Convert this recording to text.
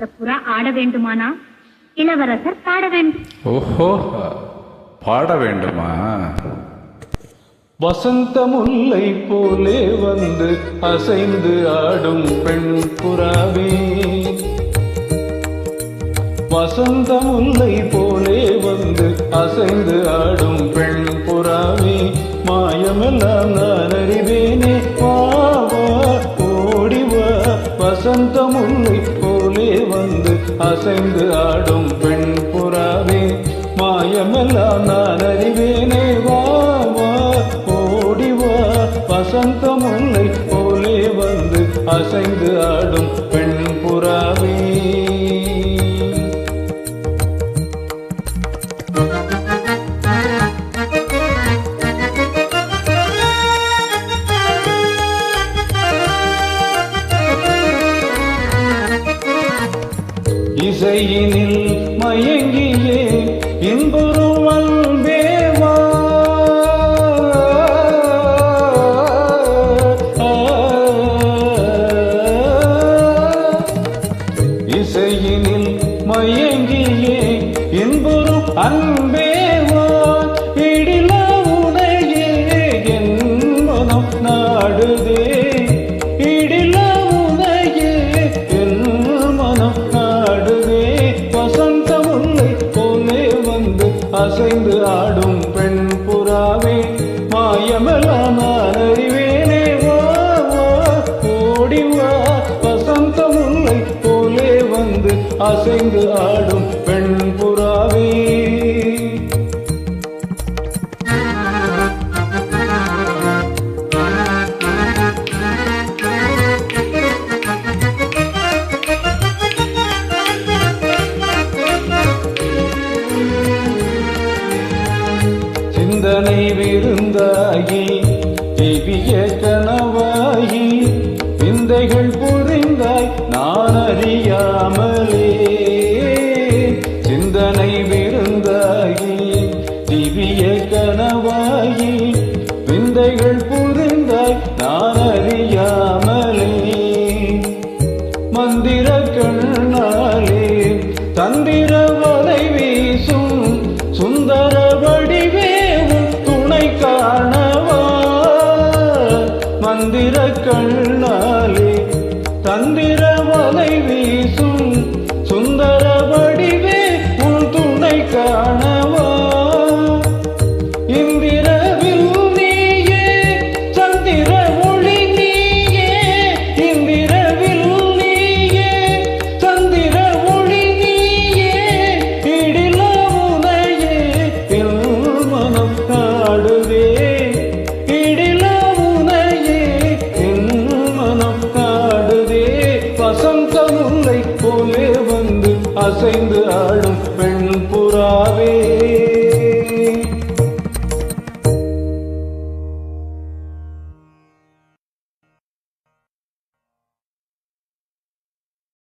இந்த புறா ஆட வேண்டுமானா? இளவரசர் பாட வேண்டும். ஓஹோ பாட வேண்டுமா? வசந்த முல்லை போலே வந்து அசைந்து ஆடும் பெண் புறாவே. வசந்த முல்லை போலே வந்து அசைந்து ஆடும் பெண் புறாவே. மாயமெல்லாம் நான் அறிவேனே. வா வா வசந்த முல்லை அசைந்து ஆடும் பெண் புறாவே மாயமெல்லாம் நான் அறிவேனே. வா வா ஓடிவா வசந்த முல்லை போலே வந்து அசைந்து ஆடும் பெண் புறாவே. இசையினில் மயங்கியே இன்புறும் வேவா இசையினில் மயங்கியே இன்புறும் அன்பே ஆடும் பெண் புறாவே மாயமெல்லாம் நான் அறிவேனே. வா வா ஓடி வா வசந்த முல்லை போலே வந்து அசைந்து ஆடும் இருந்தாயி விருந்தாகி கனவாயி விந்தைகள் புரிந்தாய் நான் அறியாமலே. சிந்தனை விருந்தாயி திவ்ய கனவாயி விந்தைகள் புரிந்தாய் நான் அறியாமலே. மந்திர கண்ணாலே தந்திர வலை வீசும் கண்ணாலே தந்திரமலை வீசும் சுந்தர அசைந்து ஆடும் பெண் புறாவே.